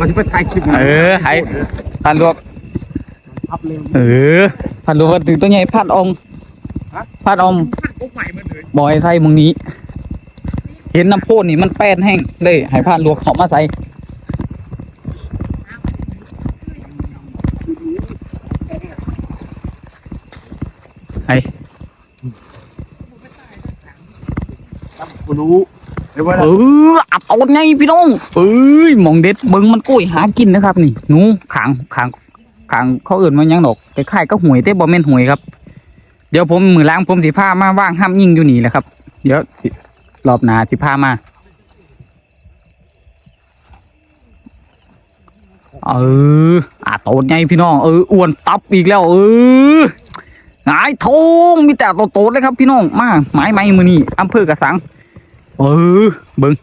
มันจะไปถ่ายคลิปเออให้พันลวกพับเร็วเออพันลวกถึงตัวใหญ่พัดอองพัดอองโอ้ใหม่มันเลยบอยใส่มึงนี้ เห็นน้ำโพนนี่มันแป้นแห้งเลยให้พันลวกเขามาใส่ให้กูรู้ เอออัดเอาไงพี่น้องเอ้ยมองเด็ดเบิ้งมันกุ้ยหากินนะครับ นี่หนูขางขางขางเขาเอื่นมันยังดอกคล้ายก็หวยแต่บ่แม่นหวยครับ เดี๋ยวผมมือล้างผมสิพามาว่างห้ามยิงอยู่นี่แหละครับ เดี๋ยวรอบหนาสิพามาเอออาโตดไงพี่น้องเอออ้วนตับอีกแล้วเออหงายทงมีแต่โตดๆเลยครับพี่น้องมาไม้ไม้มือนี่อำเภอกระสัง เออเบิ้ง